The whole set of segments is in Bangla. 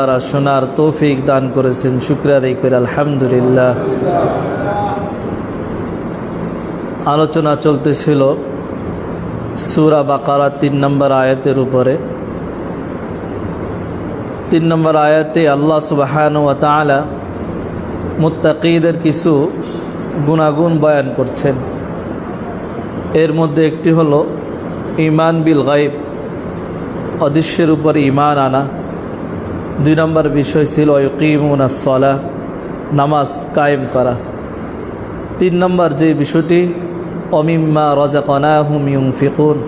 আর শোনার তৌফিক দান করেছেন, শুক্রিয়া আদায় করে আলহামদুলিল্লাহ। আলোচনা চলতেছিল সুরা বাকারা তিন নম্বর আয়াতের উপরে। তিন নম্বর আয়াতে আল্লাহ সুবাহান ও তালা মুত্তাকিদের কিছু গুণাগুণ বয়ান করছেন। এর মধ্যে একটি হলো ইমান বিল গাইব অদৃশ্যের উপরে ইমান আনা। দুই নম্বর বিষয় ছিল ইকিমুন সলা নামাজ কায়েম করা। তিন নম্বর যে বিষয়টি অমিম্মা রজাকনা হুম ইউং ফিকুন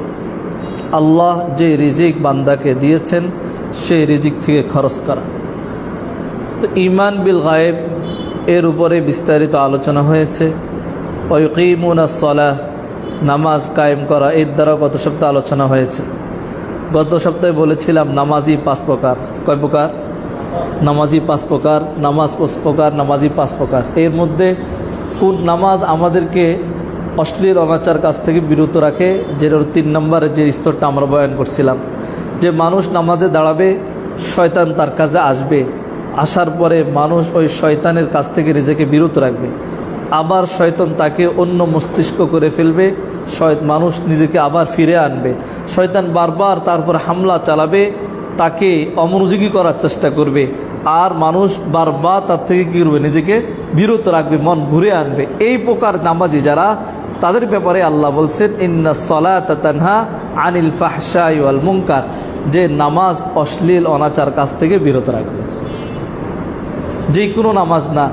আল্লাহ যে রিজিক বান্দাকে দিয়েছেন, সেই রিজিক থেকে খরচ করা। তো ইমান বিল গায়েব এর উপরে বিস্তারিত আলোচনা হয়েছে। ওয়কিমুন সলাহ নামাজ কায়েম করা, এর দ্বারা গত সপ্তাহে আলোচনা হয়েছে। গত সপ্তাহে বলেছিলাম নামাজি পাঁচ প্রকার। কয় প্রকার? নামাজি পাঁচ প্রকার, নামাজ পাঁচ প্রকার নামাজি পাঁচ প্রকার। এর মধ্যে কোন নামাজ আমাদেরকে অশ্লীল অনাচার কাছ থেকে বিরত রাখে? যেটার তিন নম্বরের যে স্তরটা আমরা বয়ান করছিলাম। যে মানুষ নামাজে দাঁড়াবে, শয়তান তার কাছে আসবে। আসার পরে মানুষ ওই শয়তানের কাছ থেকে নিজেকে বিরত রাখবে। আবার শয়তান তাকে অন্য মস্তিষ্ক করে ফেলবে। শয় মানুষ নিজেকে আবার ফিরে আনবে। শয়তান বারবার তারপর হামলা চালাবে, তাকে অমনোযোগী করার চেষ্টা করবে। আর মানুষ বারবার তার থেকে কী করবে? নিজেকে বিরত রাখবে, মন ঘুরে আনবে। এই প্রকার নামাজি যারা, তাদের ব্যাপারে আল্লাহ বলছেন, ইন্না সলা তানহা আনিল ফাহশা ওয়াল মুঙ্কার যে নামাজ অশ্লীল, অনাচার কাছ থেকে বিরত রাখবে। যে কোনো নামাজ না।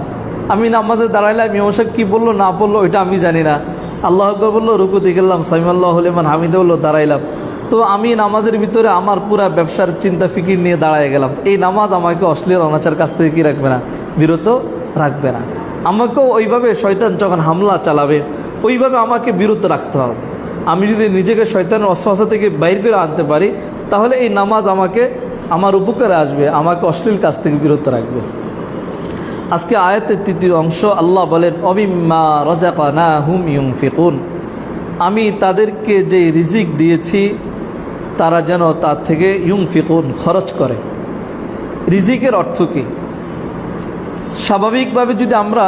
আমি নামাজে দাঁড়াইলাম ইমাম কী বলল, না বলল এটা আমি জানি না। আল্লাহ আকবর বলল রুকুতে গেলাম সাইমাল্লাহ হলিমান হামিদে বলল, দাঁড়াইলাম। তো আমি নামাজের ভিতরে আমার পুরা ব্যবসার চিন্তা ফিকির নিয়ে দাঁড়ায় গেলাম। এই নামাজ আমাকে অশ্লীল অনাচার কাছ থেকে কী রাখবে না, বিরত রাখবে না। আমাকেও ওইভাবে শয়তান যখন হামলা চালাবে, ওইভাবে আমাকে বিরত রাখতে হবে। আমি যদি নিজেকে শয়তানের অশ্বাসা থেকে বাইর করে আনতে পারি, তাহলে এই নামাজ আমাকে, আমার উপকারে আসবে, আমাকে অশ্লীল কাছ থেকে বিরত রাখবে। আজকে আয়াতের তৃতীয় অংশ, আল্লাহ বলেন অবিম্মা রজাকানা হুম ইউং ফিকুন আমি তাদেরকে যে রিজিক দিয়েছি, তারা যেন তার থেকে ইউং ফিকুন খরচ করে। রিজিকের অর্থ কী? স্বাভাবিকভাবে যদি আমরা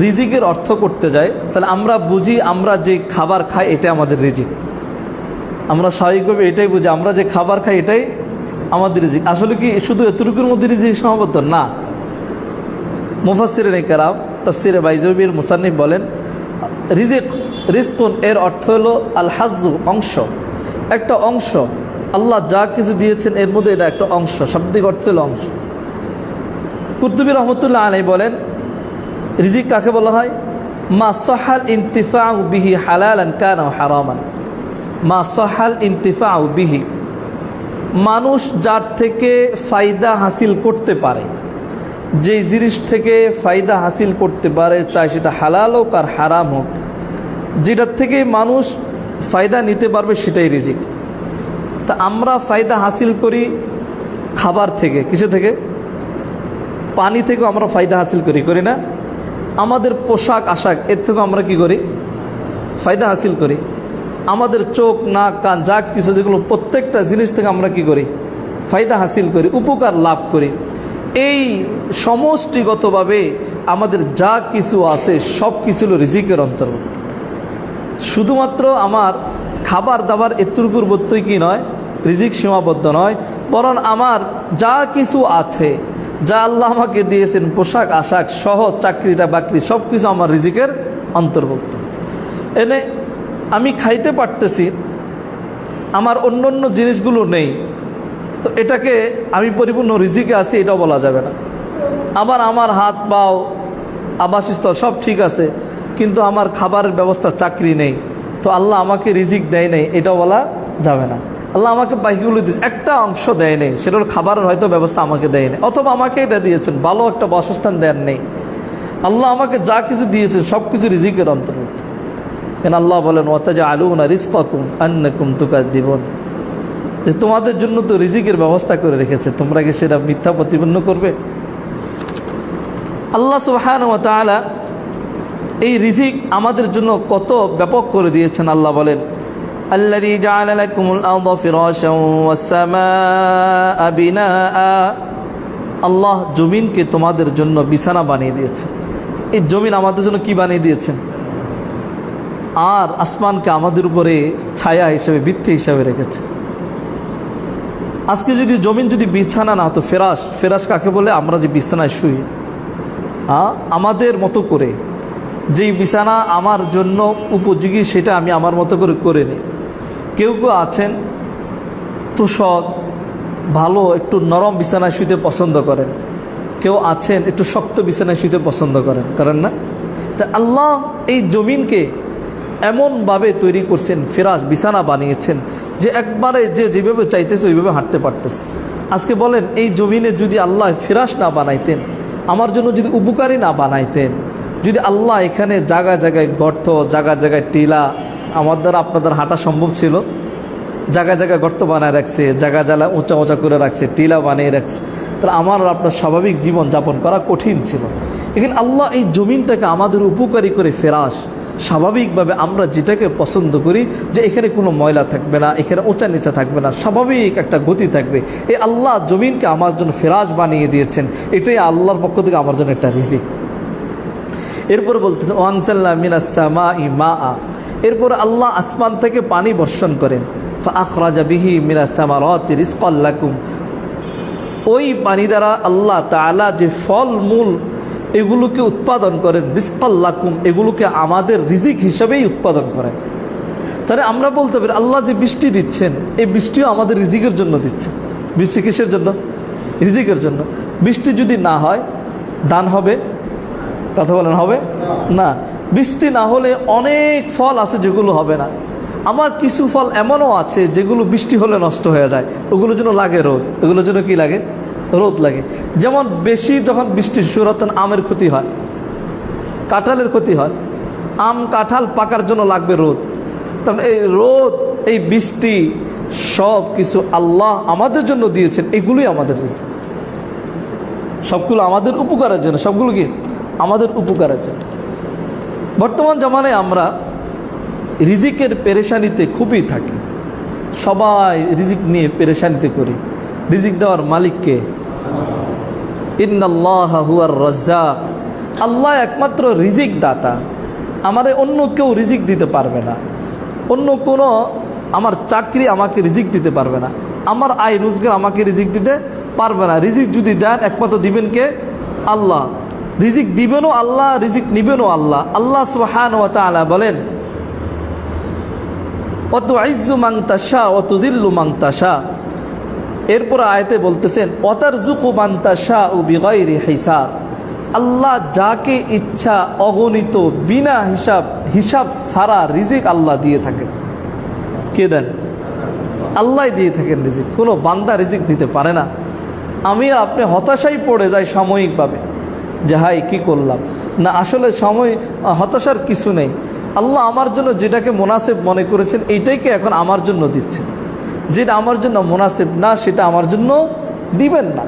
রিজিকের অর্থ করতে যাই, তাহলে আমরা বুঝি আমরা যে খাবার খাই এটা আমাদের রিজিক। আমরা স্বাভাবিকভাবে এটাই বুঝি, আমরা যে খাবার খাই, এটাই আমাদের রিজিক। আসলে কি শুধু এতটুকুর মধ্যে রিজিক সমাবদ্ধ? না। মুফাসির কেরাম তফসিরে বাইজবির মুসান্নিফ বলেন, রিজিক রিস্কুন এর অর্থ হলো আল হাজু অংশ। একটা অংশ, আল্লাহ যা কিছু দিয়েছেন এর মধ্যে এটা একটা অংশ, শাব্দিক অর্থ হলো অংশ। কুতুবী রহমতুল্লাহ আলাই বলেন, রিজিক কাকে বলা হয়? মা সহাল ইন্তিফা বিহি হালালান কান হারামান। মা সহাল ইন্তিফা বিহি। মানুষ যার থেকে ফায়দা হাসিল করতে পারে। যেই জিনিস থেকে ফায়দা হাসিল করতে পারে চাই সেটা হালাল হোক আর হারাম হোক। যেটার থেকে মানুষ ফায়দা নিতে পারবে সেটাই রিজিক। তা আমরা ফায়দা হাসিল করি খাবার থেকে। কিসে থেকে? পানি থেকেও আমরা ফায়দা হাসিল করি করি না? আমাদের পোশাক, আশাক, এর থেকেও আমরা কি করি? ফায়দা হাসিল করি। আমাদের চোখ, নাক, কান, যা কিছু, যেগুলো প্রত্যেকটা জিনিস থেকে আমরা কি করি? ফায়দা হাসিল করি, উপকার লাভ করি। এই সমষ্টিগতভাবে আমাদের যা কিছু আছে, সব কিছু রিজিকের অন্তর্ভুক্ত। শুধুমাত্র আমার খাবার দাবার এতুরকুর বত্তই কি নয়, রিজিক সীমাবদ্ধ নয়, বরং আমার যা কিছু আছে, যা আল্লাহ আমাকে দিয়েছেন, পোশাক, আশাক সহ চাকরিটা, বাকরি, সব কিছু আমার রিজিকের অন্তর্ভুক্ত। এনে আমি খাইতে পারতেছি, আমার অন্য অন্য জিনিসগুলো নেই তো এটাকে আমি পরিপূর্ণ রিজিকে আছি, এটাও বলা যাবে না। আবার আমার হাত, পাও, আবাসস্থল সব ঠিক আছে, কিন্তু আমার খাবারের ব্যবস্থা চাকরি নেই। তো আল্লাহ আমাকে রিজিক দেয় নেই, এটাও বলা যাবে না। আল্লাহ আমাকে বাকিগুলো দিয়েছে একটা অংশ দেয় নেই, সেটার খাবারের হয়তো ব্যবস্থা আমাকে দেয় নেই। অথবা আমাকে এটা দিয়েছেন, ভালো একটা বাসস্থান দেন নেই। আল্লাহ আমাকে যা কিছু দিয়েছেন, সব কিছু রিজিকের অন্তর্ভুক্ত। কেন আল্লাহ বলেন ওতাজা আলু না রিস্কুম আন্নাকুম তুকার জীবন যে তোমাদের জন্য তো রিজিকের ব্যবস্থা করে রেখেছে তোমরা কি সেটা মিথ্যা প্রতিপন্ন করবে আল্লাহ সুহান ও তালা এই রিজিক আমাদের জন্য কত ব্যাপক করে দিয়েছেন আল্লাহ বলেন الذي جعل لكم الأرض فراشا والسماء بناء আল্লাহ জমিনকে তোমাদের জন্য বিছানা বানিয়ে দিয়েছেন এই জমিন আমাদের জন্য কি বানিয়ে দিয়েছেন আর আসমানকে আমাদের উপরে ছায়া হিসেবে বৃত্তি হিসাবে রেখেছে আজকে যদি জমিন যদি বিছানা না হতো ফেরাস ফেরাস কাকে বলে? আমরা যে বিছানায় শুই। আমাদের মতো করে। যেই বিছানা আমার জন্য উপযোগী, সেটা আমি আমার মতো করে করে নিই। কেউ কেউ আছেন তুষক ভালো, একটু নরম বিছানায় শুইতে পছন্দ করেন। কেউ আছেন, একটু শক্ত বিছানায় শুইতে পছন্দ করেন। করেন না? তা আল্লাহ এই জমিনকে এমনভাবে তৈরি করছেন ফেরাস বিছানা বানিয়েছেন, যে একবারে যে যেভাবে চাইতেছে, ওইভাবে হাঁটতে পারতেছে। আজকে বলেন, এই জমিনে যদি আল্লাহ ফেরাস না বানাইতেন, আমার জন্য যদি উপকারী না বানাইতেন, যদি আল্লাহ এখানে জায়গায় জায়গায় গর্ত জায়গায় জায়গায় টিলা, আমার দ্বারা আপনাদের হাঁটা সম্ভব ছিল? জায়গায় জায়গায় গর্ত বানায় রাখছে, জায়গা জ্বালা উঁচা উঁচা করে রাখছে, টিলা বানিয়ে রাখছে, তাহলে আমার আপনার স্বাভাবিক জীবন যাপন করা কঠিন ছিল। এখানে আল্লাহ এই জমিনটাকে আমাদের উপকারী করে ফেরাস। স্বাভাবিকভাবে আমরা যেটাকে পছন্দ করি যে এখানে কোনো ময়লা থাকবে না, এখানে উঁচা নিচা থাকবে না, স্বাভাবিক একটা গতি থাকবে। এই আল্লাহ জমিনকে আমার জন্য ফেরাজ বানিয়ে দিয়েছেন। এটাই আল্লাহর পক্ষ থেকে আমার জন্য একটা রিজিক। এরপরে বলতেছে ওয়াংসাল্লাহ মিনাসমা ইমা আ এরপর আল্লাহ আসমান থেকে পানি বর্ষণ করেন। আখরাজা বিহি মিনাসামারত রিস্কল্লাকুম ওই পানি দ্বারা আল্লাহ তালা যে ফল মূল এগুলোকে উৎপাদন করেন রিস্কল্লাকুম এগুলোকে আমাদের রিজিক হিসাবেই উৎপাদন করেন। তাহলে আমরা বলতে পারি, আল্লাহ যে বৃষ্টি দিচ্ছেন, এই বৃষ্টিও আমাদের রিজিকের জন্য দিচ্ছেন বৃষ্টি কিসের জন্য? রিজিকের জন্য। বৃষ্টি যদি না হয়, দান হবে? কথা বলেন, হবে? না। বৃষ্টি না হলে অনেক ফল আছে যেগুলো হবে না। আমার কিছু ফল এমনও আছে যেগুলো বৃষ্টি হলে নষ্ট হয়ে যায়। ওগুলোর জন্য লাগে রোদ। ওগুলোর জন্য কি লাগে? রোদ লাগে। যেমন বেশি যখন বৃষ্টি শুরু তখন আমের ক্ষতি হয়, কাঁঠালের ক্ষতি হয়। আম, কাঁঠাল পাকার জন্য লাগবে রোদ। তখন এই রোদ, এই বৃষ্টি সব কিছু আল্লাহ আমাদের জন্য দিয়েছেন। এগুলোই আমাদের রিজিক। সবগুলো আমাদের উপকারের জন্য। সবগুলো কি? আমাদের উপকারের জন্য। বর্তমান জামানায় আমরা রিজিকের পেরেশানিতে খুবই থাকি। সবাই রিজিক নিয়ে পেরেশানিতে করি। রিজিক দেওয়ার মালিককে ইন্নাল্লাহ রাজ্জাক। আল্লাহ একমাত্র রিজিক দাতা আমারে অন্য কেউ রিজিক দিতে পারবে না। অন্য কোনো আমার চাকরি আমাকে রিজিক দিতে পারবে না। আমার আয় রোজগার আমাকে রিজিক দিতে পারবে না। রিজিক যদি দেন, একমাত্র দিবেন কে? আল্লাহ। রিজিক দিবেনও আল্লাহ, রিজিক নিবেনও আল্লাহ। আল্লাহ সুহান ও তালা বলেন, অত আইজু মাংতাসা অত দিল্লু মাংতাসা এরপর আয়তে বলতেছেন অতার ও বিগৈরি হিসাব। আল্লাহ যাকে ইচ্ছা অগণিত বিনা হিসাব হিসাব সারা রিজিক আল্লাহ দিয়ে থাকেন। কে দেন? আল্লাহ দিয়ে থাকেন রিজিক। কোনো বান্দা রিজিক দিতে পারে না। আমি আপনি হতাশাই পড়ে যাই সাময়িকভাবে। যে, হাই, কী করলাম? না, আসলে সময় হতাশার কিছু নেই। আল্লাহ আমার জন্য যেটাকে মোনাসেব মনে করেছেন এইটাইকে এখন আমার জন্য দিচ্ছেন? যেটা আমার জন্য মোনাসেব না, সেটা আমার জন্য দিবেন না।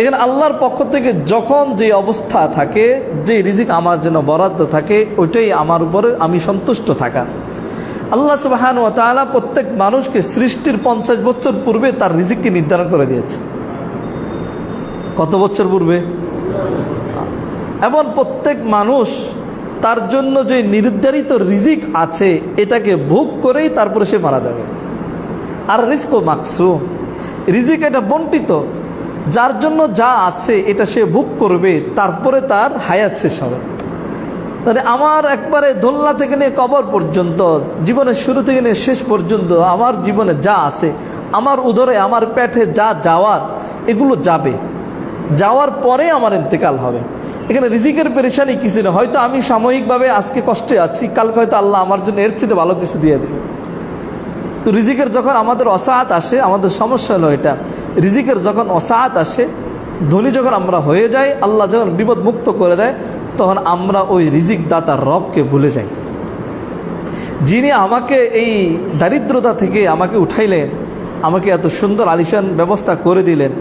এখানে আল্লাহর পক্ষ থেকে যখন যে অবস্থা থাকে, যে রিজিক আমার জন্য বরাদ্দ থাকে, ওইটাই আমার উপরে আমি সন্তুষ্ট থাকা। আল্লাহ সুবাহান ও তালা প্রত্যেক মানুষকে সৃষ্টির পঞ্চাশ বছর পূর্বে তার রিজিককে নির্ধারণ করে দিয়েছে। কত বছর পূর্বে? এমন প্রত্যেক মানুষ তার জন্য যে নির্ধারিত রিজিক আছে, এটাকে ভোগ করেই তারপরে সে মারা যাবে। আর রিস্ক মাকসুম। রিজিক এটা বন্টিত। যার জন্য যা আছে এটা সে ভোগ করবে, তারপরে তার হায়াত শেষ হবে। তাহলে আমার একবারে দোলনা থেকে নিয়ে কবর পর্যন্ত, জীবনের শুরু থেকে নিয়ে শেষ পর্যন্ত আমার জীবনে যা আছে, আমার উদরে, আমার পেটে যা যাওয়ার, এগুলো যাবে। যাওয়ার পরে আমার ইন্তেকাল হবে। এখানে রিজিকের পেরেশানি কিছু না হয়তো আমি সাময়িকভাবে আজকে কষ্টে আছি, কালকে হয়তো আল্লাহ আমার জন্য এর চেয়ে ভালো কিছু দিয়ে দেবে। তো রিজিকের যখন আমাদের অসাহাত আসে, আমাদের সমস্যা হলো এটা। রিজিকের যখন অসাহাত আসে, ধনী যখন আমরা হয়ে যাই, আল্লাহ যখন বিপদ মুক্ত করে দেয়, তখন আমরা ওই রিজিক দাতার রবকে ভুলে যাই। যিনি আমাকে এই দারিদ্রতা থেকে আমাকে উঠাইলেন, আমাকে এত সুন্দর আলিশান ব্যবস্থা করে দিলেন,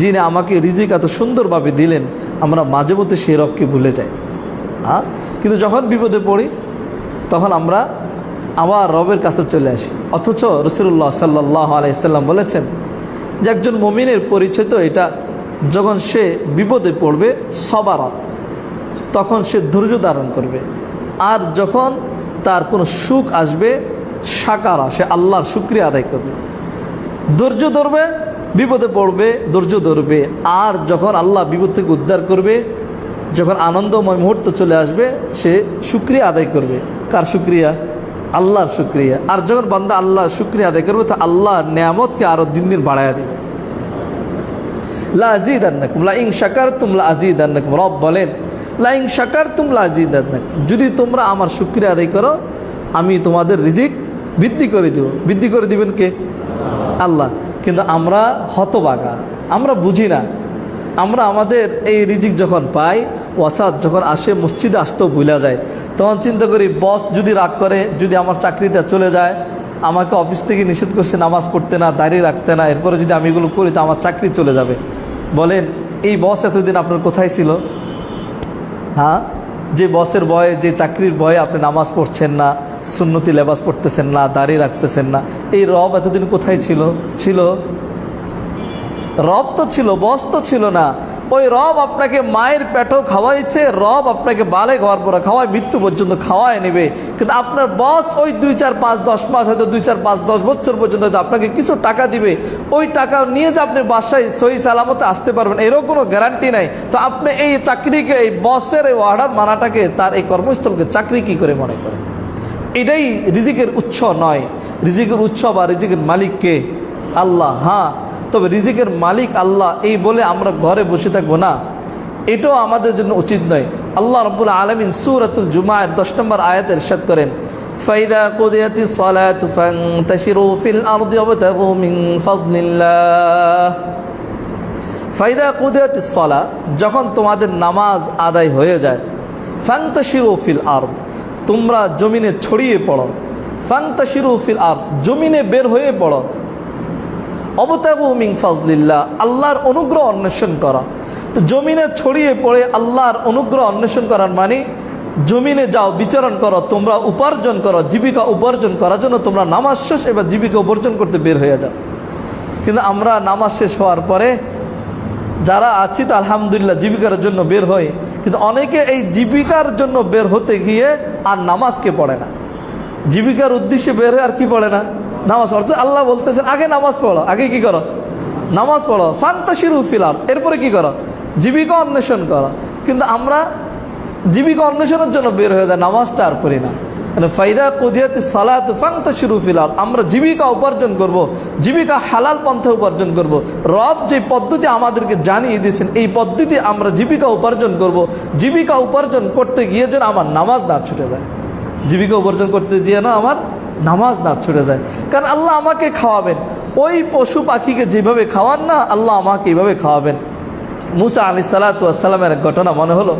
যিনি আমাকে রিজিক এত সুন্দরভাবে দিলেন, আমরা মাঝে মধ্যে সেই রবকে ভুলে যাই। হ্যাঁ কিন্তু যখন বিপদে পড়ি, তখন আমরা আবার রবের কাছে চলে আসি। অথচ রসুল্লাহ সাল্লাহ আলাইসাল্লাম বলেছেন যে একজন মমিনের পরিচয় তো এটা যখন সে বিপদে পড়বে, সবার তখন সে ধৈর্য ধারণ করবে। আর যখন তার কোনো সুখ আসবে, সাকারা, সে আল্লাহর শুক্রিয়া আদায় করবে। ধৈর্য ধরবে, বিপদে পড়বে, ধৈর্য ধরবে। আর যখন আল্লাহ বিপদ থেকে উদ্ধার করবে, যখন আনন্দময় মুহূর্ত চলে আসবে, সে শুক্রিয়া আদায় করবে। কার শুক্রিয়া? আল্লাহর শুক্রিয়া। আর যখন বান্দা আল্লাহর শুক্রিয়া আদায় করবে, তো আল্লাহ নিয়ামতকে আরও দিন দিন বাড়ায় দেবে। লাজিদ শাকার বলেন যদি তোমরা আমার শুক্রিয়া আদায় করো, আমি তোমাদের রিজিক বৃদ্ধি করে দেব। বৃদ্ধি করে দিবেন কে? আল্লাহ। কিন্তু আমরা হতবাগা, আমরা বুঝি না। আমরা আমাদের এই রিজিক যখন পাই ওয়াসাদ যখন আসে, মসজিদে আসতেও ভুলা যায়। তখন চিন্তা করি, বস যদি রাগ করে, যদি আমার চাকরিটা চলে যায়, আমাকে অফিস থেকে নিষেধ করছে নামাজ পড়তে না, দাঁড়িয়ে রাখতে না, এরপরে যদি আমি এগুলো করি, তো আমার চাকরি চলে যাবে। বলেন, এই বস এতদিন আপনার কোথায় ছিল? হ্যাঁ? যে বসের বয়ে যে চাকরির বয়ে আপনি নামাজ পড়ছেন না, সুন্নতি লেবাস পড়তেছেন না, দাঁড়িয়ে রাখতেছেন না, এই রব এতদিন কোথায় ছিল? ছিল রব তো ছিল, বস তো ছিল না। ওই রব আপনাকে মায়ের পেটও খাওয়াইছে, রব আপনাকে বালে ঘর পরে খাওয়ায়, মৃত্যু পর্যন্ত খাওয়ায় নেবে। কিন্তু আপনার বস ওই দুই চার পাঁচ দশ মাস হয়তো দুই চার পাঁচ দশ বছর পর্যন্ত হয়তো আপনাকে কিছু টাকা দিবে। ওই টাকা নিয়ে যে আপনি বাসায় সহি সালামতে আসতে পারবেন, এরও কোনো গ্যারান্টি নাই। তো আপনি এই চাকরিকে, এই বসের এই অর্ডার মানাটাকে তার এই কর্মস্থলকে চাকরি কি করে মনে করেন? এটাই রিজিকের উৎস নয়। রিজিকের উৎস বা রিজিকের মালিককে আল্লাহ হ্যাঁ তবে রিজিকের মালিক আল্লাহ, এই বলে আমরা ঘরে বসে থাকব না। এটাও আমাদের জন্য উচিত নয়। আল্লাহ রব্বুল আলমিন সুরাতুল জুমায়ের দশ নম্বর আয়াত ইরশাদ করেন, ফাইদা যখন তোমাদের নামাজ আদায় হয়ে যায় ফিল তোমরা জমিনে ছড়িয়ে পড়ো। ফান্তাশিরু ফিল আরদ, জমিনে বের হয়ে পড়ো। অবতাগু মিং ফাজলিল্লাহ, আল্লাহর অনুগ্রহ অন্বেষণ করা। তো জমিনে ছড়িয়ে পড়ে আল্লাহর অনুগ্রহ অন্বেষণ করার মানে জমিনে যাও, বিচরণ করো, তোমরা উপার্জন করো, জীবিকা উপার্জন করার জন্য তোমরা নামাজ শেষ, এবার জীবিকা উপার্জন করতে বের হয়ে যাও। কিন্তু আমরা নামাজ শেষ হওয়ার পরে, যারা আছি তো আলহামদুলিল্লাহ জীবিকার জন্য বের হই, কিন্তু অনেকে এই জীবিকার জন্য বের হতে গিয়ে আর নামাজকে পড়ে না। জীবিকার উদ্দেশ্যে বের হয়ে আর কি পড়ে না? নামাজ পড়তে আল্লাহ বলতেছেন, আগে নামাজ পড়ো, আগে কি করো? নামাজ পড়ো। ফান্তাশিরু ফিলার এরপরে কি করো? জীবিকা অন্বেষণ করো। কিন্তু আমরা জীবিকা অন্বেষণের জন্য বের হয়ে যায় নামাজটা আর করি না। মানে ফাইদা কুদিয়াতি সালাত ফাংতা শুরু ফিলাল আমরা জীবিকা উপার্জন করব। জীবিকা হালাল পন্থা উপার্জন করব। রব যে পদ্ধতি আমাদেরকে জানিয়ে দিয়েছেন, এই পদ্ধতি আমরা জীবিকা উপার্জন করব। জীবিকা উপার্জন করতে গিয়ে যেন আমার নামাজ না ছুটে যায়। জীবিকা উপার্জন করতে গিয়ে না আমার নামাজ না ছুটে যায়। কারণ আল্লাহ আমাকে খাওয়াবেন। ওই পশু পাখিকে যেভাবে খাওয়ান না, আল্লাহ আমাকে এইভাবে খাওয়াবেন। মুসা আলি সালাতামের ঘটনা মনে হলো।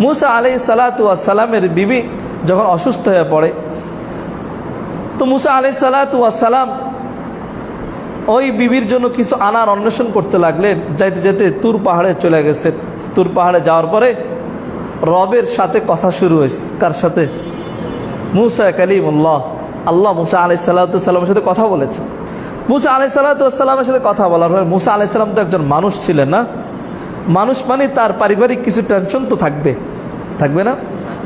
মুসা আলি সালাতামের বিবি যখন অসুস্থ হয়ে পড়ে, তো মুসা আলি সালাতাম ওই বিবির জন্য কিছু আনার অন্বেষণ করতে লাগলেন। যাইতে যেতে তুর পাহাড়ে চলে গেছে। তুর পাহাড়ে যাওয়ার পরে রবের সাথে কথা শুরু হয়েছে। কার সাথে? মুসা কালিমুল্লাহ। আল্লাহ মুসা আলি সাল্লাতামের সাথে কথা বলেছে মুসা আলি সাল্লাতামের সাথে কথা বলার পরে মুসা আলি সাল্লাম তো একজন মানুষ ছিলেন না। মানুষ মানে তার পারিবারিক কিছু টেনশন তো থাকবে। থাকবে না?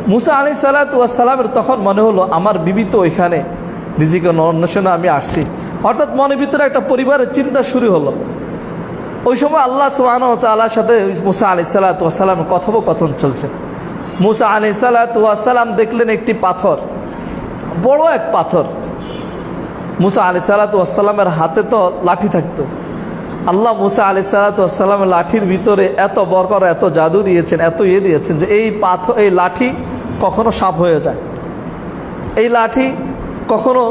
মুসা আলি সাল্লাতামের তখন মনে হলো, আমার বিবি তো ওইখানে, রিজিক অন্বেষণে আমি আসছি। অর্থাৎ মনের ভিতরে একটা পরিবারের চিন্তা শুরু হলো। ওই সময় আল্লাহ সুবাহ তাল্লাহর সাথে মুসা আলি সাল্লাতামের কথোপকথন চলছে। মুসা আলি সাল্লাতাম দেখলেন একটি পাথর। বড় এক পাথর। মুসা আলি সাল্লাতামের হাতে তো লাঠি থাকতো। আল্লাহ মুসা আলি সাল্লাতামের লাঠির ভিতরে এত বরকর এত জাদু দিয়েছেন, এত ইয়ে দিয়েছেন যে এই পাথর, এই লাঠি কখনো সাপ হয়ে যায়। এই লাঠি কখনো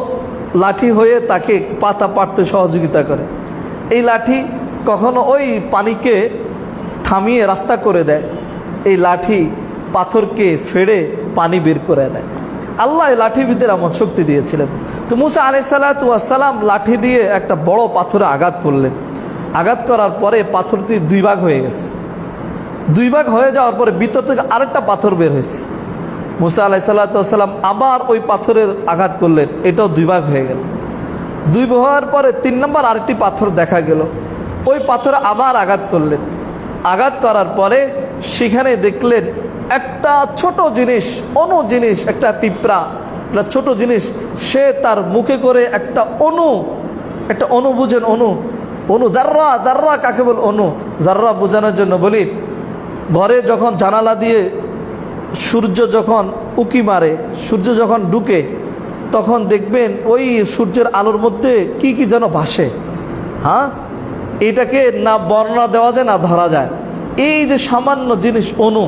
লাঠি হয়ে তাকে পাতা পাড়তে সহযোগিতা করে। এই লাঠি কখনো ওই পানিকে থামিয়ে রাস্তা করে দেয়। এই লাঠি পাথরকে ফেড়ে পানি বের করে দেয়। আল্লাহ ভিতরে এমন শক্তি দিয়েছিলেন। তো মুসা আলি সাল্লাতাম লাঠি দিয়ে একটা বড় পাথরে আঘাত করলেন। আঘাত করার পরে পাথরটি দুই ভাগ হয়ে গেছে। দুই ভাগ হয়ে যাওয়ার পরে ভিতর থেকে আরেকটা পাথর বের হয়েছে। মুসা আলাহ সাল্লাতাম আবার ওই পাথরের আঘাত করলেন। এটাও দুই ভাগ হয়ে গেল। দুই হওয়ার পরে তিন নম্বর আরেকটি পাথর দেখা গেল। ওই পাথরে আবার আঘাত করলেন। আঘাত করার পরে সেখানে দেখলেন একটা ছোট জিনিস অনু জিনিস, একটা পিঁপড়া। একটা ছোট জিনিস, সে তার মুখে করে একটা অনু একটা অনু বুঝেন অনু অনু জাররা জাররা কাকে বল অনু জাররা বোঝানোর জন্য বলি, ঘরে যখন জানালা দিয়ে সূর্য যখন উকি মারে, সূর্য যখন ঢুকে, তখন দেখবেন ওই সূর্যের আলোর মধ্যে কি কি যেন ভাসে। হ্যাঁ? এটাকে না বর্ণনা দেওয়া যায়, না ধরা যায়। এই যে সামান্য জিনিস অনু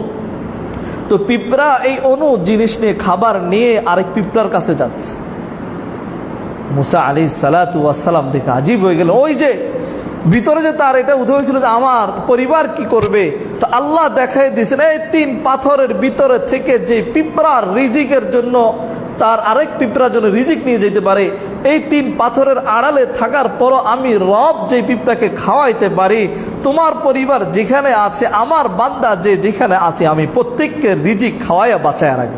তো পিঁপড়া এই অনু জিনিস নিয়ে খাবার নিয়ে আরেক পিঁপড়ার কাছে যাচ্ছে। মুসা আলী সালাতাম দেখে আজীব হয়ে গেল। ওই যে ভিতরে যে তার এটা উঠে হয়েছিল যে আমার পরিবার কি করবে? তো আল্লাহ দেখাই দিয়েছেন, এই তিন পাথরের ভিতরে থেকে যে পিঁপড়ার রিজিকের জন্য, তার আরেক পিঁপড়ার জন্য রিজিক নিয়ে যেতে পারে, এই তিন পাথরের আড়ালে থাকার পরও আমি রব যে পিঁপড়াকে খাওয়াইতে পারি, তোমার পরিবার যেখানে আছে, আমার বান্দা যে যেখানে আছে, আমি প্রত্যেককে রিজিক খাওয়াইয়া বাঁচায় রাখব।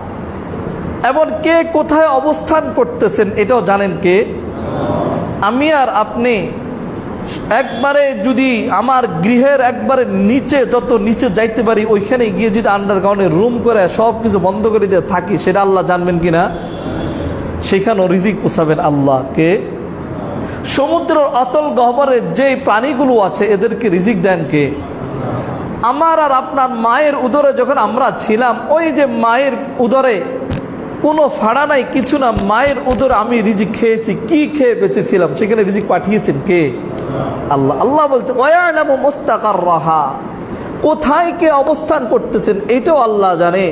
এমন কে কোথায় অবস্থান করতেছেন এটাও জানেন কে? আমি আর আপনি একবারে যদি আমার গৃহের একবারে নিচে, যত নিচে যাইতে পারি, ওইখানে গিয়ে যদি আন্ডারগ্রাউন্ডে রুম করে সব কিছু বন্ধ করে দিয়ে থাকি, সেটা আল্লাহ জানবেন কি না? সেখানেও রিজিক পোষাবেন আল্লাহকে সমুদ্রের অতল গহ্বরে যে প্রাণীগুলো আছে, এদেরকে রিজিক দেন কে? আমার আর আপনার মায়ের উদরে যখন আমরা ছিলাম, ওই যে মায়ের উদরে কোনো ফাড়া নাই, কিছু না। মায়ের উদরে আমি রিজিক খেয়েছি, কি খেয়ে বেঁচেছিলাম? সেখানে রিজিক পাঠিয়েছেন কে? আল্লাহ। আল্লাহ বলছে মুস্তাকার রাহা কোথায় কে অবস্থান করতেছেন, এটাও আল্লাহ জানে।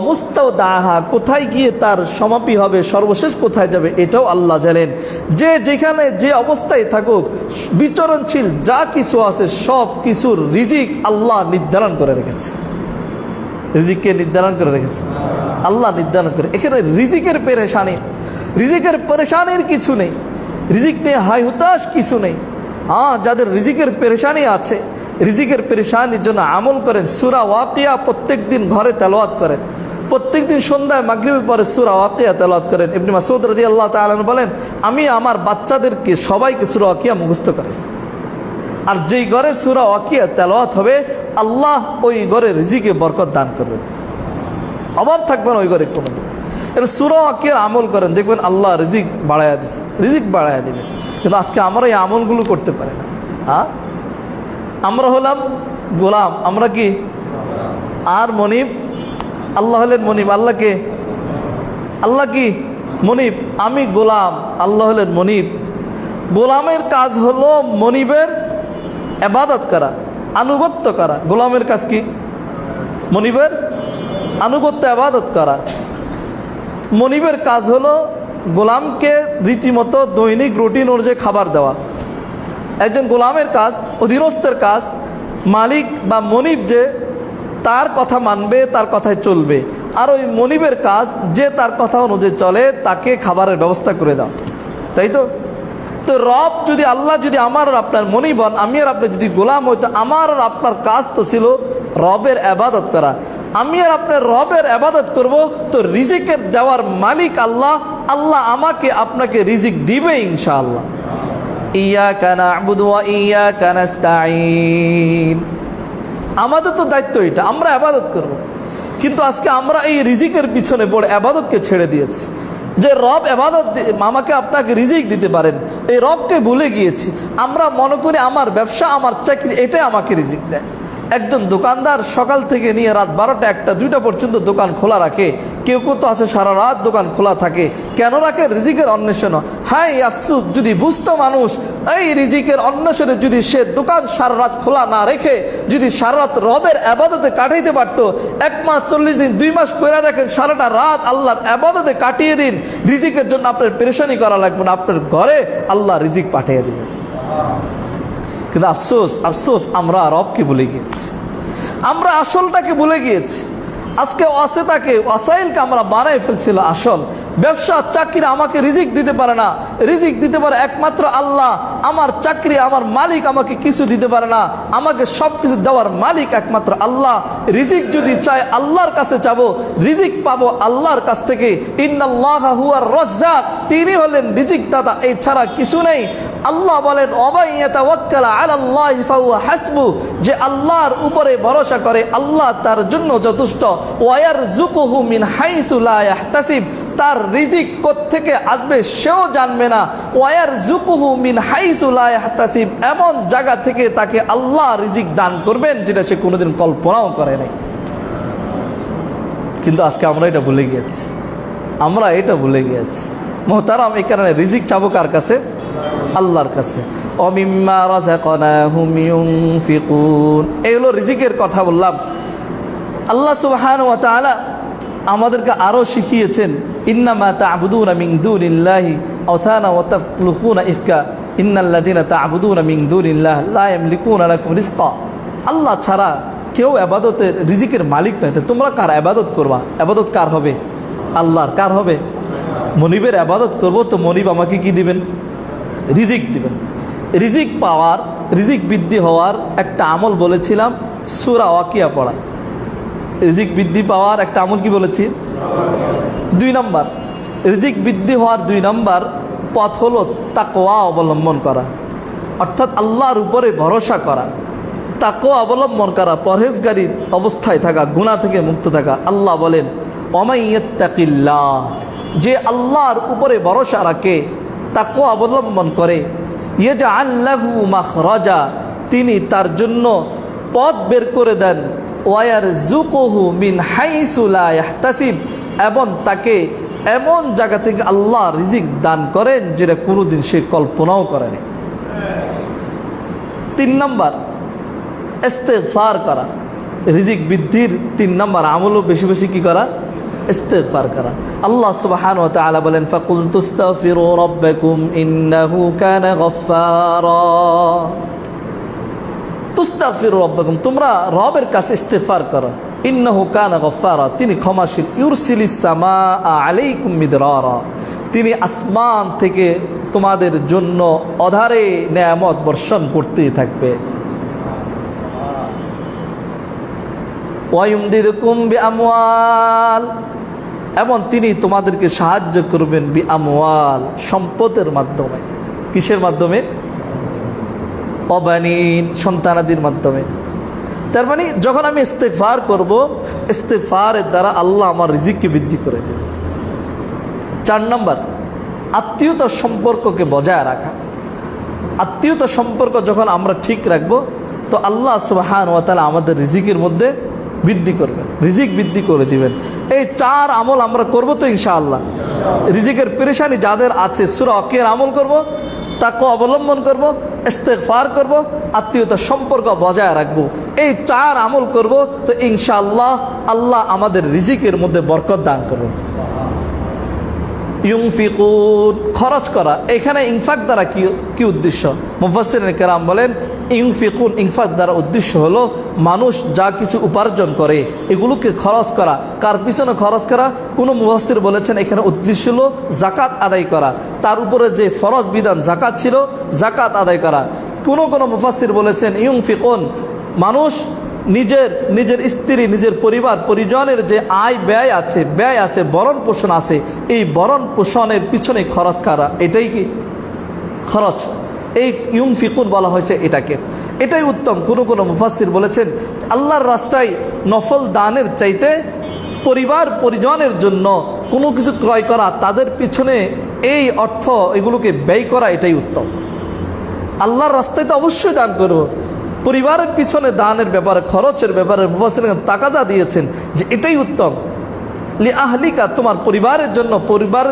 অমস্তাও দাহা কোথায় গিয়ে তার সমাপি হবে, সর্বশেষ কোথায় যাবে, এটাও আল্লাহ জানেন। যে যেখানে যে অবস্থায় থাকুক, বিচরণশীল যা কিছু আছে, সব কিছুর রিজিক আল্লাহ নির্ধারণ করে রেখেছে। রিজিককে নির্ধারণ করে রেখেছে। আল্লাহ নির্ধারণ করে। এখানে রিজিকের পেরেশানি। রিজিকের পেরেশানির কিছু নেই। রিজিক নিয়ে হাই হুতাশ কিছু নেই। হ্যাঁ যাদের রিজিকের পেরেশানি আছে, রিজিকের পেরেশানির জন্য আমল করেন। সুরা ওয়াকিয়া প্রত্যেক দিন ঘরে তেলোয়াত করেন। প্রত্যেক দিন সন্ধ্যায় মাগরিবের পরে সুরা ওয়াকিয়া তেলাওয়াত করেন। এমনি মাসুদ রদি আল্লাহ তালন বলেন, আমি আমার বাচ্চাদেরকে, সবাইকে সুরা ওয়াকিয়া মুখস্থ করেছি। আর যেই ঘরে সুরা ওয়াকিয়া তেলাওয়াত হবে, আল্লাহ ওই ঘরে রিজিকে বরকত দান করবেন অভাব থাকবেন ওই ঘরে কোনো এটা সুরা ওয়াকিয়া আমল করেন, দেখবেন আল্লাহ রিজিক বাড়াইয়া দিচ্ছে রিজিক বাড়াইয়া দেবেন কিন্তু আজকে আমরা এই আমলগুলো করতে পারি না। হ্যাঁ? আমরা হলাম গোলাম, আমরা কি? আর মনিব। আল্লাহ হলেন মনিব আল্লাহকে আল্লাহ কি? মনিব। আমি গোলাম, আল্লাহ হলেন মনিব। গোলামের কাজ হলো মনিবের এবাদত করা, আনুগত্য করা। গোলামের কাজ কি? মনিবের? আনুগত্য আবাদত করা। মনিবের কাজ হলো গোলামকে রীতিমতো দৈনিক রুটিন অনুযায়ী খাবার দেওয়া। একজন গোলামের কাজ, অধীনস্থের কাজ, মালিক বা মনিব যে তার কথা মানবে, তার কথায় চলবে। আর ওই মনিবের কাজ, যে তার কথা অনুযায়ী চলে, তাকে খাবারের ব্যবস্থা করে দাও। তাই তো? তো রব যদি, আল্লাহ যদি আমার আর আপনার মনিব হন আমি আর আপনার যদি গোলাম হইতো আমার আর আপনার কাজ তো ছিল রবের আবাদত করা। আমি আর আপনার রবের আবাদত করব, তো রিজিকের দেওয়ার মালিক আল্লাহ। আল্লাহ আমাকে আপনাকে রিজিক দিবে ইনশাআল্লাহ। ইয়াকা না'বুদু ওয়া ইয়াকা নাস্তাঈন। আমাদের তো দায়িত্ব এটা, আমরা আবাদত করব। কিন্তু আজকে আমরা এই রিজিকের পিছনে বড় আবাদতকে ছেড়ে দিয়েছি। যে রব এবাদত আমাকে আপনাকে রিজিক দিতে পারেন। এই রবকে ভুলে গিয়েছি। আমরা মনে করি আমার ব্যবসা, আমার চাকরি, এটাই আমাকে রিজিক দেয়। একজন দোকানদার সকাল থেকে নিয়ে রাত বারোটা একটা, দুইটা পর্যন্ত দোকান খোলা রাখে। কেউ কেউ তো আছে, সারা রাত দোকান খোলা থাকে। কেন রাখে? রিজিকের অন্বেষণ। হাই আফসুস, যদি বুঝতো মানুষ এই রিজিকের অন্বেষণে যদি সে দোকান সারা রাত খোলা না রেখে, যদি সারা রাত রবের আবাদতে কাটাইতে পারতো, এক মাস, চল্লিশ দিন, দুই মাস করে দেখেন, সারাটা রাত আল্লাহর আবাদতে কাটিয়ে দিন, রিজিকের জন্য আপনার পেরেশানি করা লাগবে না, আপনার ঘরে আল্লাহ রিজিক পাঠিয়ে দিবেন কিন্তু আফসোস আফসোস, আমরা রবকে ভুলে গিয়েছি। আমরা আসলটাকে ভুলে গিয়েছি। আজকে অসেতাকে অসাইলকে আমরা বানাই ফেলছিল আসল। ব্যবসা, চাকরি আমাকে রিজিক দিতে পারে না। রিজিক দিতে পারে একমাত্র আল্লাহ। আমার চাকরি, আমার মালিক আমাকে কিছু দিতে পারে না। আমাকে সব কিছু দেওয়ার মালিক একমাত্র আল্লাহ। রিজিক যদি চাই, আল্লাহর কাছে চাবো রিজিক পাবো আল্লাহর কাছ থেকে। ইন্নাল্লাহ হুয়ার তিনি হলেন রিজিক দাতা এই ছাড়া কিছু নেই। আল্লাহ বলেন হাসবু। যে আল্লাহর উপরে ভরসা করে, আল্লাহ তার জন্য যথেষ্ট। ওয়ার জুকুহু মিন হাইসু লা ইয়াহতাসিব। তার রিজিক থেকে আসবে সেও জানবে না। ওয়ার জুকুহু মিন হাইসু লা ইয়াহতাসিব। এমন জায়গা থেকে তাকে আল্লাহ রিজিক দান করবেন যেটা সে কোনোদিন কল্পনাও করে নাই। কিন্তু আজকে আমরা এটা ভুলে গিয়েছি। আমরা এটা ভুলে গিয়েছি। মোহতারাম এই কারণে রিজিক চাবো কার কাছে? আল্লাহর কাছে। অমিম্মা রাযাকানাহুম ইউনফিকুন। এই হলো রিজিকের কথা বললাম। আল্লাহ সুবহানাহু ওয়া তাআলা আমাদেরকে আরও শিখিয়েছেন, ইন্নামা তা'বুদুনা মিন দুনিল্লাহি আওথানা ওয়া তাখলুকুনা ইফকা, ইন্নাল্লাযিনা তা'বুদুনা মিন দুনিল্লাহি, লা ইয়ামলিকুনা লাকুম রিজকা। আল্লাহ ছাড়া কেউ আবাদতের রিজিকের মালিক নয়। তোমরা কার আবাদত করবা? আবাদত কার হবে? আল্লাহর। কার হবে? মনিবের আবাদত করব তো মনিব আমাকে কি দিবেন? রিজিক দিবেন। রিজিক পাওয়ার, রিজিক বৃদ্ধি হওয়ার একটা আমল বলেছিলাম, সুরা ওয়াকিয়া পড়া। রিজিক বৃদ্ধি পাওয়ার একটা আমল কি বলেছি? দুই নম্বর, রিজিক বৃদ্ধি হওয়ার দুই নম্বর পথ হলো তাকোয়া অবলম্বন করা, অর্থাৎ আল্লাহর উপরে ভরসা করা। তাকো অবলম্বন করা, পরহেজগারী অবস্থায় থাকা গুণা থেকে মুক্ত থাকা। আল্লাহ বলেন অমাইয়াত্তাকিল্লাহ যে আল্লাহর উপরে ভরসা রাখে তাকো অবলম্বন করে। ইয়ে যে আল্লাহু মাখরাজা, তিনি তার জন্য পথ বের করে দেন ওয়ার জুকহু মিন হাইসুলা ইয়াহতাসিব। এবং তাকে এমন জায়গা থেকে আল্লাহ রিজিক দান করেন যেটা কোনোদিন সে কল্পনাও করেনি। তিন নম্বর, ইস্তেগফার করা। রিজিক বৃদ্ধির তিন নম্বর আমলও বেশি বেশি কি করা? ইস্তেগফার করা। আল্লাহ সুবহানাহু ওয়া তাআলা বলেন ফাকুল তুস্তাগফিরু রাব্বাকুম ইন্নাহু কানা গফফারা। তুস্তাগফিরু রাব্বাকুম, তোমরা রবের কাছে ইস্তেগফার করো। ইন্নাহু কানা গফফারা, তিনি ক্ষমাশীল। ইউরসিলিস সামাআ আলাইকুম মিদরারা, তিনি আসমান থেকে তোমাদের জন্য অধারে নেয়ামত বর্ষণ করতেই থাকবে। ওয়ায়ুমদিদকুম বিআমওয়াল এবং তিনি তোমাদেরকে সাহায্য করবেন বি আমওয়াল সম্পদের মাধ্যমে। কিসের মাধ্যমে? অবানীন সন্তানাদির মাধ্যমে। তার মানে যখন আমি ইস্তেফার করব ইস্তেফারের দ্বারা আল্লাহ আমার রিজিককে বৃদ্ধি করে দেবে। চার নম্বর, আত্মীয়তার সম্পর্ককে বজায় রাখা। আত্মীয়তার সম্পর্ক যখন আমরা ঠিক রাখব, তো আল্লাহ সুবাহান ওয়াতালা আমাদের রিজিকের মধ্যে বৃদ্ধি করবেন রিজিক বৃদ্ধি করে দিবেন। এই চার আমল আমরা করব তো ইনশাআল্লাহ। রিজিকের পেরেশানি যাদের আছে, সুরা অকের আমল করব, তাকে অবলম্বন করব ইস্তেগফার করব, আত্মীয়তার সম্পর্ক বজায় রাখব। এই চার আমল করব, তো ইনশাআল্লাহ আল্লাহ আমাদের রিজিকের মধ্যে বরকত দান করবেন ইউংফিকুন খরচ করা। এখানে ইনফাক দ্বারা কি কি উদ্দেশ্য? মুফাসির কেরাম বলেন ইউংফিকুন ইনফাক দ্বারা উদ্দেশ্য হলো মানুষ যা কিছু উপার্জন করে, এগুলোকে খরচ করা। কার পিছনে খরচ করা? কোনো মুফাসির বলেছেন, এখানে উদ্দেশ্য হলো জাকাত আদায় করা। তার উপরে যে ফরজ বিধান জাকাত ছিল জাকাত আদায় করা। কোনো কোনো মুফাসির বলেছেন ইউংফিকুন মানুষ নিজের নিজের স্ত্রী, নিজের পরিবার, পরিজনের যে আয় ব্যয় আছে ব্যয় আছে, বরণ পোষণ আছে, এই বরণ পোষণের পিছনে খরচ করা? এটাই কি? খরচ। এই ইউং ফিকুর বলা হয়েছে এটাকে। এটাই উত্তম। কোনো কোনো মুফাসির বলেছেন, আল্লাহর রাস্তায় নফল দানের চাইতে পরিবার, পরিজনের জন্য কোনো কিছু ক্রয় করা, তাদের পিছনে এই অর্থ এগুলোকে ব্যয় করা, এটাই উত্তম। আল্লাহর রাস্তায় তো অবশ্যই দান করব। পরিবারের পিছনে দানের ব্যাপারে, খরচের ব্যাপারে তাকাজা দিয়েছেন যে এটাই উত্তম। লি আহলিকা, তোমার পরিবারের জন্য, পরিবার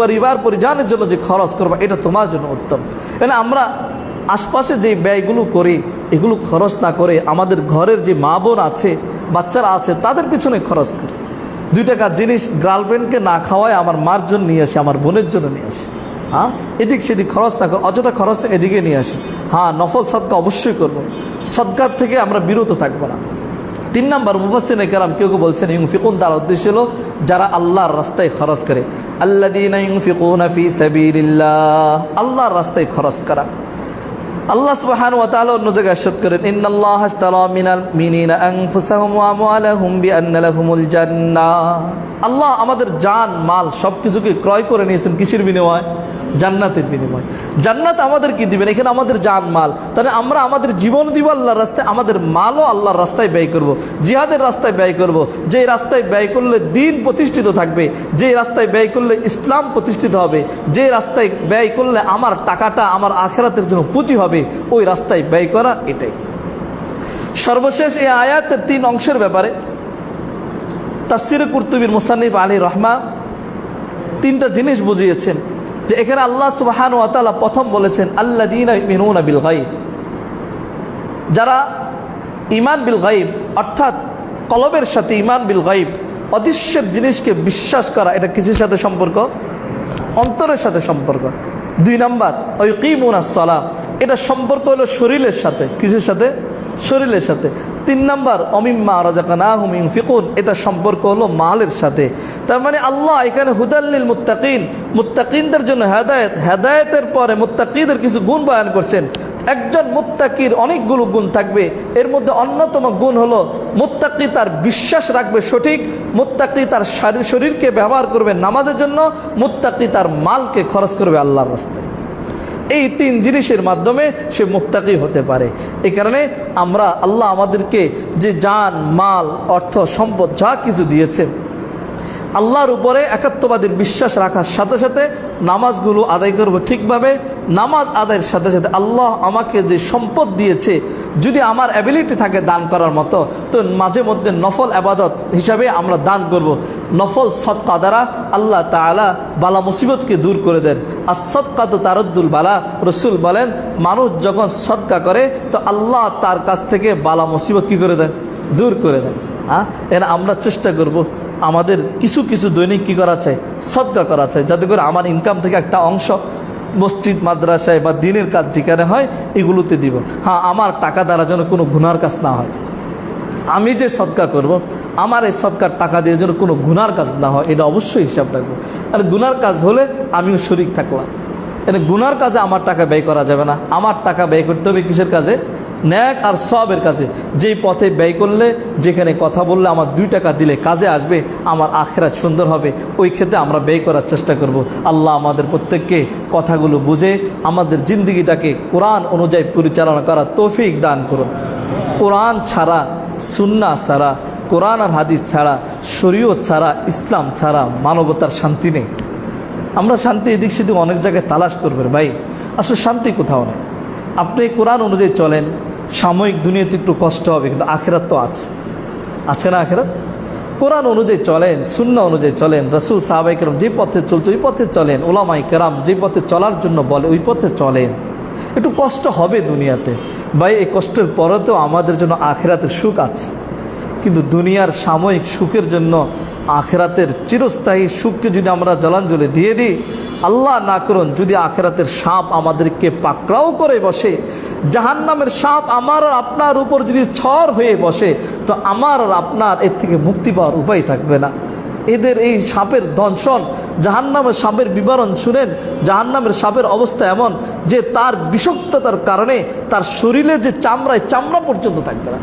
পরিবার, পরিজনের জন্য যে খরচ করবা, এটা তোমার জন্য উত্তম। মানে আমরা আশপাশে যে ব্যয়গুলো করি, এগুলো খরচ না করে আমাদের ঘরের যে মা বোন আছে, বাচ্চারা আছে, তাদের পিছনে খরচ করি। দুই টাকা জিনিস গার্লফ্রেন্ডকে না খাওয়ায় আমার মার জন্য নিয়ে আসি, আমার বোনের জন্য নিয়ে আসি। হ্যাঁ? এদিক সেদিক খরচ না করে, অযথা খরচ এদিকে নিয়ে আসি। হ্যাঁ নফল সদকা অবশ্যই করব। সদকার থেকে আমরা বিরত থাকব না। তিন নম্বর মুফাসিন কেরাম কেউ কেউ বলছেন ইউফিকুন তার উদ্দেশ্য হলো যারা আল্লাহর রাস্তায় খরচ করে। সাবিলিল্লাহ। আল্লাহর রাস্তায় খরচ করা। আল্লাহ সুবহানাহু ওয়া তাআলা অন্য জায়গায় ইরশাদ করেন, ইন্নাল্লাহ আশতারা মিনাল মিনিনা আনফুসাহুম ওয়া আমওয়ালাহুম বিআন্না লাহুমুল জান্নাহ। আল্লাহ আমাদের জান, মাল সব কিছুকে ক্রয় করে নিয়েছেন কিসের বিনিময়? জান্নাতের বিনিময়। জান্নাত আমাদের কি দিবেন? এখানে আমাদের জান, মাল। তাহলে আমরা আমাদের জীবন দিব আল্লাহর রাস্তায়, আমাদের মালও আল্লাহর রাস্তায় ব্যয় করব। জিহাদের রাস্তায় ব্যয় করব। যে রাস্তায় ব্যয় করলে দিন প্রতিষ্ঠিত থাকবে যে রাস্তায় ব্যয় করলে ইসলাম প্রতিষ্ঠিত হবে যে রাস্তায় ব্যয় করলে আমার টাকাটা আমার আখেরাতের জন্য পুঁজি হবে, ওই রাস্তায় ব্যয় করা এটাই। সর্বশেষ এই আয়াতের তিন অংশের ব্যাপারে তাফসিরে কুর্তুবির মুসানিফ আলী রহমা তিনটা জিনিস বুঝিয়েছেন। যে এখানে আল্লাহ সুবাহান ওয়াতালা প্রথম বলেছেন আল্লা দিন মিনুন বিল গাইব যারা ইমান বিল গাইব অর্থাৎ কলবের সাথে ইমান বিল গাইব অদৃশ্যের জিনিসকে বিশ্বাস করা, এটা কিছুর সাথে সম্পর্ক? অন্তরের সাথে সম্পর্ক। দুই নাম্বার ওই কিমুন সালাম এটা সম্পর্ক হলো শরীরের সাথে। কিছুর সাথে? শরীরের সাথে। তিন নাম্বার, অমিম্মা রাজাকানা হুমিং ফিকুন এটা সম্পর্ক হলো মালের সাথে। তার মানে আল্লাহ এখানে হুদাল্লিল মুত্তাকিন। মুত্তাকিনদের জন্য হেদায়েত, হেদায়েতের পরে মুত্তাকিদের কিছু গুণ বয়ান করছেন। একজন মুত্তাকির অনেকগুলো গুণ থাকবে। এর মধ্যে অন্যতম গুণ হলো মুত্তাকি তার বিশ্বাস রাখবে সঠিক, মুত্তাকি তার শারীর, শরীরকে ব্যবহার করবে নামাজের জন্য, মুত্তাকি তার মালকে খরচ করবে আল্লাহর রাস্তায়। এই তিন জিনিসের মাধ্যমে সে মুক্তাকি হতে পারে। এ কারণে আমরা আল্লাহ আমাদেরকে যে যান মাল, অর্থ, সম্পদ যা কিছু দিয়েছে আল্লাহর উপরে একাত্মবাদীর বিশ্বাস রাখার সাথে সাথে নামাজগুলো আদায় করব ঠিকভাবে। নামাজ আদায়ের সাথে সাথে আল্লাহ আমাকে যে সম্পদ দিয়েছে, যদি আমার অ্যাবিলিটি থাকে দান করার মতো, তো মাঝে মধ্যে নফল আবাদত হিসাবে আমরা দান করব। নফল সৎকা দ্বারা আল্লাহ তালা বালা মুসিবতকে দূর করে দেন। আর সৎকা তো তারদ্দুল বালা, রসুল বলেন, মানুষ যখন সৎকা করে, তো আল্লাহ তার কাছ থেকে বালা মুসিবত কি করে দেন? দূর করে দেন। হ্যাঁ? এর আমরা চেষ্টা করব। আমাদের কিছু কিছু দৈনিক কী করা চাই? সদকা করা চাই। যাতে করে আমার ইনকাম থেকে একটা অংশ মসজিদ, মাদ্রাসায় বা দিনের কাজ যেখানে হয়, এগুলোতে দিব। হ্যাঁ আমার টাকা দ্বারা যেন কোনো গুনার কাজ না হয়। আমি যে সৎকার করব, আমার এই সৎকার টাকা দিয়ে যেন কোনো গুনার কাজ না হয়, এটা অবশ্যই হিসাব রাখব। আর গুনার কাজ হলে আমিও শরিক থাকলাম। এখানে গুনার কাজে আমার টাকা ব্যয় করা যাবে না। আমার টাকা ব্যয় করতে হবে কিসের কাজে? ন্যাক আর সবের কাছে যেই পথে ব্যয় করলে, যেখানে কথা বললে আমার দুই টাকা দিলে কাজে আসবে, আমার আখেরা সুন্দর হবে। ওই ক্ষেত্রে আমরা ব্যয় করার চেষ্টা করব। আল্লাহ আমাদের প্রত্যেককে কথাগুলো বুঝে, আমাদের জিন্দগিটাকে কোরআন অনুযায়ী পরিচালনা করার তৌফিক দান করুন। কোরআন ছাড়া, সুন্না ছাড়া, কোরআন আর হাদিস ছাড়া, শরীয়ত ছাড়া, ইসলাম ছাড়া মানবতার শান্তি নেই। আমরা শান্তি এদিক সেদিক অনেক জায়গায় তালাশ করবেন ভাই। আসলে শান্তি কোথাও নেই। আপনি কোরআন অনুযায়ী চলেন সাময়িক দুনিয়াতে একটু কষ্ট হবে, কিন্তু আখেরাত তো আছে। আছে না আখেরাত? কোরআন অনুযায়ী চলেন শূন্য অনুযায়ী চলেন, রসুল সাহাবাই কেরাম যে পথে চলছে ওই পথে চলেন ওলামাই কেরাম যে পথে চলার জন্য বলে ওই পথে চলেন। একটু কষ্ট হবে দুনিয়াতে। ভাই, এই কষ্টের পরেতেও আমাদের জন্য আখেরাতের সুখ আছে। কিন্তু দুনিয়ার সাময়িক সুখের জন্য আখেরাতের চিরস্থায়ী সুখকে যদি আমরা জলাঞ্জলি দিয়ে দিই, আল্লাহ না করুন, যদি আখেরাতের সাপ আমাদেরকে পাকড়াও করে বসে, জাহান্নামের সাপ আমার আর আপনার উপর যদি ছর হয়ে বসে, তো আমার আর আপনার এর থেকে মুক্তি পাওয়ার উপায় থাকবে না। এদের এই সাপের দংশন, জাহান্নামের সাপের বিবরণ শুনেন, জাহান্নামের সাপের অবস্থা এমন যে তার বিষক্ততার কারণে তার শরীরে যে চামড়ায় চামড়া পর্যন্ত থাকবে না।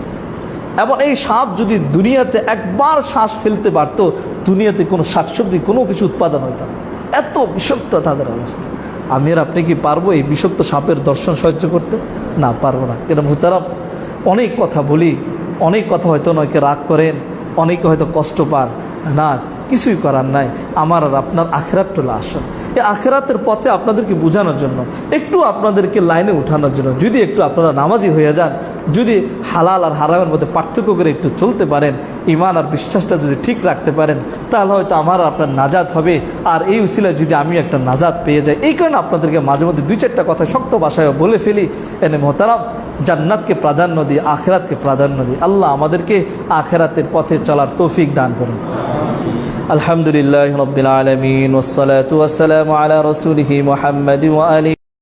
এবং এই সাপ যদি দুনিয়াতে একবার শ্বাস ফেলতে পারত, দুনিয়াতে কোনো শাকসবজি, কোনো কিছু উৎপাদন হতো এত বিষক্ত তাদের অবস্থা। আমি আর আপনি কি পারব এই বিষক্ত সাপের দর্শন সহ্য করতে? না, পারব না। এটা ভূতারাম অনেক কথা বলি, অনেক কথা হয়তো অনেকে রাগ করেন, অনেকে হয়তো কষ্ট পান। না কিছুই করার নাই। আমার আর আপনার আখেরাত চলে আসুন। এই আখেরাতের পথে আপনাদেরকে বোঝানোর জন্য, একটু আপনাদেরকে লাইনে উঠানোর জন্য, যদি একটু আপনারা নামাজি হয়ে যান, যদি হালাল আর হারামের মধ্যে পার্থক্য করে একটু চলতে পারেন ইমান আর বিশ্বাসটা যদি ঠিক রাখতে পারেন, তাহলে হয়তো আমার আর আপনার নাজাদ হবে। আর এই উসিলায় যদি আমি একটা নাজাদ পেয়ে যাই, এই কারণে আপনাদেরকে মাঝে মধ্যে দুই চারটা কথা শক্ত ভাষায় বলে ফেলি। এনে মোহতারাম জান্নাতকে প্রাধান্য দিই আখেরাতকে প্রাধান্য দিই আল্লাহ আমাদেরকে আখেরাতের পথে চলার তৌফিক দান করুন। আলহামদুলিল্লাহ রবিল আলমিন ওসলাত ওয়াসালাম আলা মোহাম্মদ ওয়ালি